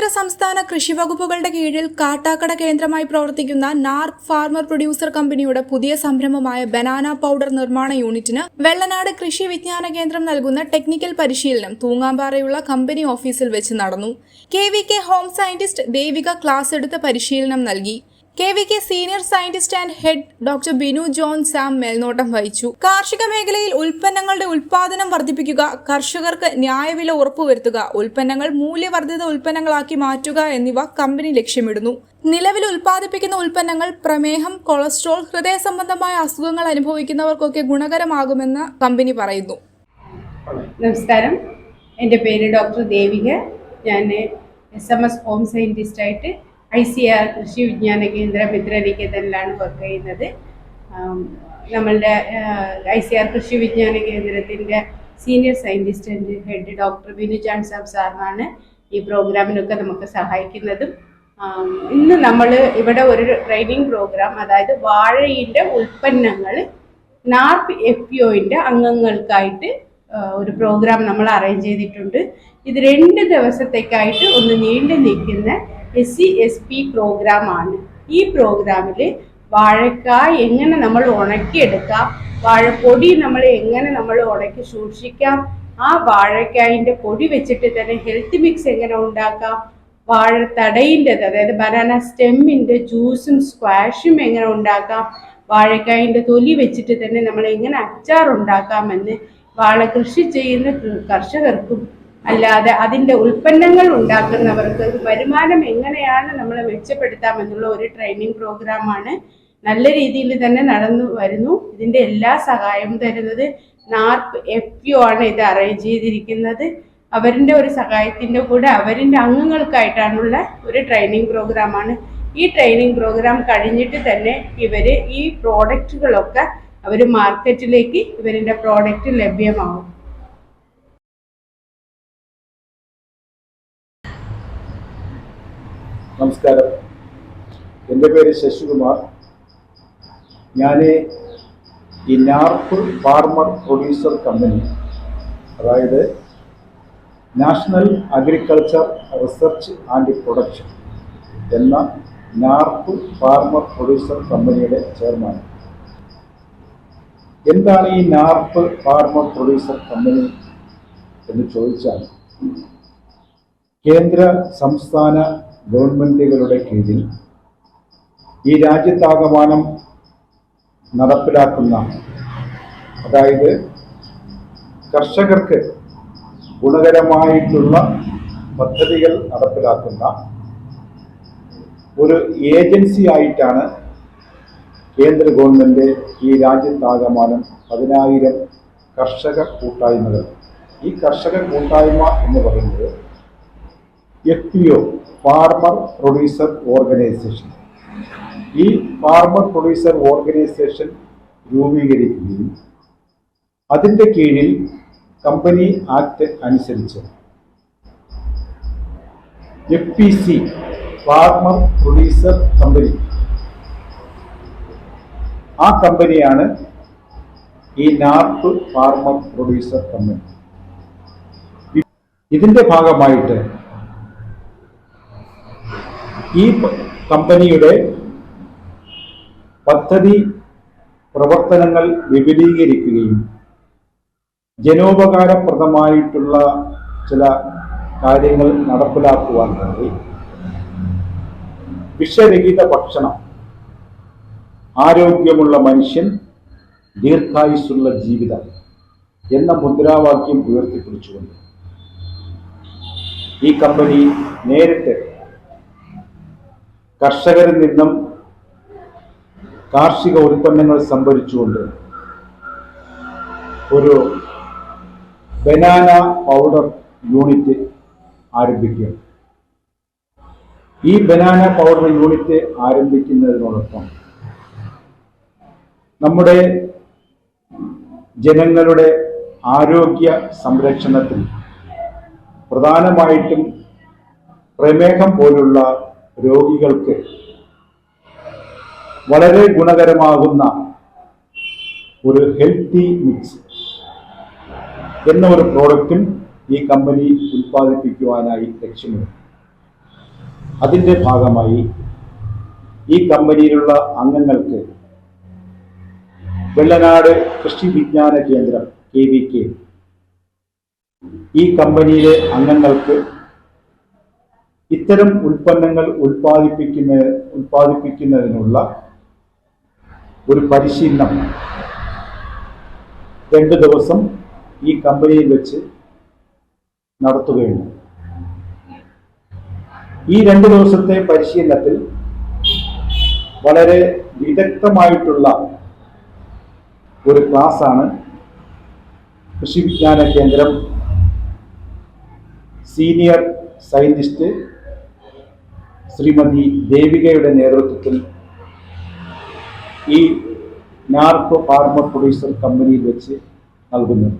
കേന്ദ്ര സംസ്ഥാന കൃഷി വകുപ്പുകളുടെ കീഴിൽ കാട്ടാക്കട കേന്ദ്രമായി പ്രവർത്തിക്കുന്ന നാർക്ക് ഫാർമർ പ്രൊഡ്യൂസർ കമ്പനിയുടെ പുതിയ സംരംഭമായ ബനാന പൗഡർ നിർമ്മാണ യൂണിറ്റിന് വെള്ളനാട് കൃഷി വിജ്ഞാന കേന്ദ്രം നൽകുന്ന ടെക്നിക്കൽ പരിശീലനം തൂങ്ങാമ്പാറയുള്ള കമ്പനി ഓഫീസിൽ വെച്ച് നടന്നു. K V K home scientist Devika class എടുത്ത പരിശീലനം നൽകി. K V K senior scientist and head doctor Binu John Sam മേൽനോട്ടം വഹിച്ചു. കാർഷിക മേഖലയിൽ ഉൽപ്പന്നങ്ങളുടെ ഉൽപാദനം വർദ്ധിപ്പിക്കുക കർഷകർക്ക് ന്യായവില ഉറപ്പുവരുത്തുക ഉൽപ്പന്നങ്ങൾ മൂല്യവർദ്ധിത ഉൽപ്പന്നങ്ങളാക്കി മാറ്റുക എന്നിവ കമ്പനി ലക്ഷ്യമിടുന്നു. നിലവിൽ ഉൽപ്പാദിപ്പിക്കുന്ന ഉൽപ്പന്നങ്ങൾ പ്രമേഹം കൊളസ്ട്രോൾ ഹൃദയ സംബന്ധമായ അസുഖങ്ങൾ അനുഭവിക്കുന്നവർക്കൊക്കെ ഗുണകരമാകുമെന്ന് കമ്പനി പറയുന്നു. നമസ്കാരം. എന്റെ പേര് ഡോക്ടർ ദേവിക. ഞാൻ S M S home സയന്റിസ്റ്റായിട്ട് I C R Krishi Vigyan Kendra മിത്രനികേതനിലാണ് work ചെയ്യുന്നത്. നമ്മളുടെ I C R Krishi Vigyan കേന്ദ്രത്തിന്റെ senior scientist and head doctor Binu ചാൻ സാബ് ഈ പ്രോഗ്രാമിനൊക്കെ നമുക്ക് സഹായിക്കുന്നതും. ഇന്ന് നമ്മൾ ഇവിടെ ഒരു ട്രെയിനിങ് പ്രോഗ്രാം അതായത് വാഴയിന്റെ ഉൽപ്പന്നങ്ങൾ നാർപ്പ് എഫ് പി ഒന്റെ അംഗങ്ങൾക്കായിട്ട് ഒരു പ്രോഗ്രാം നമ്മൾ അറേഞ്ച് ചെയ്തിട്ടുണ്ട്. ഇത് രണ്ട് ദിവസത്തേക്കായിട്ട് ഒന്ന് നീണ്ടു നിൽക്കുന്ന എസ് സി എസ് പി പ്രോഗ്രാമാണ് ഈ പ്രോഗ്രാമിൽ വാഴക്കായ് എങ്ങനെ നമ്മൾ ഉണക്കിയെടുക്കാം വാഴപ്പൊടി നമ്മൾ എങ്ങനെ നമ്മൾ ഉണക്കി സൂക്ഷിക്കാം ആ വാഴക്കായിന്റെ പൊടി വെച്ചിട്ട് തന്നെ ഹെൽത്ത് മിക്സ് എങ്ങനെ ഉണ്ടാക്കാം വാഴത്തടയിന്റെത് അതായത് ബനാന സ്റ്റെമ്മിന്റെ ജ്യൂസും സ്ക്വാഷും എങ്ങനെ ഉണ്ടാക്കാം വാഴക്കായിന്റെ തൊലി വെച്ചിട്ട് തന്നെ നമ്മൾ എങ്ങനെ അച്ചാർ ഉണ്ടാക്കാമെന്ന് വാഴ കൃഷി ചെയ്യുന്ന കർഷകർക്കും അല്ലാതെ അതിന്റെ ഉൽപ്പന്നങ്ങൾ ഉണ്ടാക്കുന്നവർക്ക് വരുമാനം എങ്ങനെയാണ് നമ്മൾ മെച്ചപ്പെടുത്താമെന്നുള്ള ഒരു ട്രെയിനിങ് പ്രോഗ്രാമാണ് നല്ല രീതിയിൽ തന്നെ നടന്നു വരുന്നു. ഇതിന്റെ എല്ലാ സഹായവും തരുന്നത് നാർപ്പ് എഫ് യു ആണ് ഇത് അറേഞ്ച് ചെയ്തിരിക്കുന്നത്. അവരിന്റെ ഒരു സഹായത്തിന്റെ കൂടെ അവരിന്റെ അംഗങ്ങൾക്കായിട്ടാണുള്ള ഒരു ട്രെയിനിങ് പ്രോഗ്രാമാണ് ഈ ട്രെയിനിങ് പ്രോഗ്രാം കഴിഞ്ഞിട്ട് തന്നെ ഇവർ ഈ പ്രോഡക്റ്റുകളൊക്കെ അവർ മാർക്കറ്റിലേക്ക് ഇവരിന്റെ പ്രോഡക്റ്റ് ലഭ്യമാവും. നമസ്കാരം. എന്റെ പേര് ശശികുമാർ. ഞാൻ ഈ നാർപ്പ് ഫാർമർ പ്രൊഡ്യൂസർ കമ്പനി അതായത് national agriculture research and production എന്ന നാർപ്പ് ഫാർമർ പ്രൊഡ്യൂസർ കമ്പനിയുടെ ചെയർമാൻ. എന്താണ് ഈ നാർപ്പ് ഫാർമർ പ്രൊഡ്യൂസർ കമ്പനി എന്ന് ചോദിച്ചാൽ കേന്ദ്ര സംസ്ഥാന ഗവൺമെന്റുകളുടെ കീഴിൽ ഈ രാജ്യത്താകമാനം നടപ്പിലാക്കുന്ന അതായത് കർഷകർക്ക് ഗുണകരമായിട്ടുള്ള പദ്ധതികൾ നടപ്പിലാക്കുന്ന ഒരു ഏജൻസി ആയിട്ടാണ് കേന്ദ്ര ഗവൺമെന്റ് ഈ രാജ്യത്താകമാനം പതിനായിരം കർഷക കൂട്ടായ്മകൾ. ഈ കർഷക കൂട്ടായ്മ എന്ന് പറയുന്നത് F P O farmer producer organisation ഈ ഫാർമർ പ്രൊഡ്യൂസർ ഓർഗനൈസേഷൻ രൂപീകരിക്കുകയും അതിന്റെ കീഴിൽ കമ്പനി ആക്ട് അനുസരിച്ച് F P C farmer producer company ആ കമ്പനിയാണ് ഈ നാർപ്പ് ഫാർമർ പ്രൊഡ്യൂസർ കമ്പനി ഇതിന്റെ ഭാഗമായിട്ട് ഈ കമ്പനിയുടെ പദ്ധതി പ്രവർത്തനങ്ങൾ വിപുലീകരിക്കുകയും ജനോപകാരപ്രദമായിട്ടുള്ള ചില കാര്യങ്ങൾ നടപ്പിലാക്കുവാൻ വേണ്ടി വിഷരഹിത ഭക്ഷണം ആരോഗ്യമുള്ള മനുഷ്യൻ ദീർഘായുസ്സുള്ള ജീവിതം എന്ന മുദ്രാവാക്യം ഉയർത്തിപ്പിടിച്ചുകൊണ്ട് ഈ കമ്പനി നേരിട്ട് കർഷകരിൽ നിന്നും കാർഷിക ഉൽപ്പന്നങ്ങൾ സംഭരിച്ചുകൊണ്ട് ഒരു ബനാന പൗഡർ യൂണിറ്റ് ആരംഭിക്കും ഈ ബനാന പൗഡർ യൂണിറ്റ് ആരംഭിക്കുന്നതിനോടൊപ്പം നമ്മുടെ ജനങ്ങളുടെ ആരോഗ്യ സംരക്ഷണത്തിൽ പ്രധാനമായിട്ടും പ്രമേഹം പോലുള്ള രോഗികൾക്ക് വളരെ ഗുണകരമാകുന്ന ഒരു ഹെൽത്തി മിക്സ് എന്ന ഒരു പ്രോഡക്റ്റും ഈ കമ്പനി ഉൽപ്പാദിപ്പിക്കുവാനായി ലക്ഷ്യമിടുന്നു. അതിന്റെ ഭാഗമായി ഈ കമ്പനിയിലുള്ള അംഗങ്ങൾക്ക് വെള്ളനാട് കൃഷി വിജ്ഞാന കേന്ദ്രം കെ വി കെ. ഈ കമ്പനിയിലെ അംഗങ്ങൾക്ക് ഇത്തരം ഉൽപ്പന്നങ്ങൾ ഉൽപ്പാദിപ്പിക്കുന്ന ഉൽപ്പാദിപ്പിക്കുന്നതിനുള്ള ഒരു പരിശീലനം. രണ്ട് ദിവസം ഈ കമ്പനിയിൽ വെച്ച് നടത്തുകയുണ്ട് ഈ രണ്ട് ദിവസത്തെ പരിശീലനത്തിൽ വളരെ വിദഗ്ധമായിട്ടുള്ള ഒരു ക്ലാസ്സാണ് കൃഷി വിജ്ഞാന കേന്ദ്രം സീനിയർ സയന്റിസ്റ്റ് ശ്രീമതി ദേവികയുടെ നേതൃത്വത്തിൽ ഈ നാർക്കോ ഫാർമ പ്രൊഡ്യൂസർ കമ്പനിയിൽ വെച്ച് നൽകുന്നത്.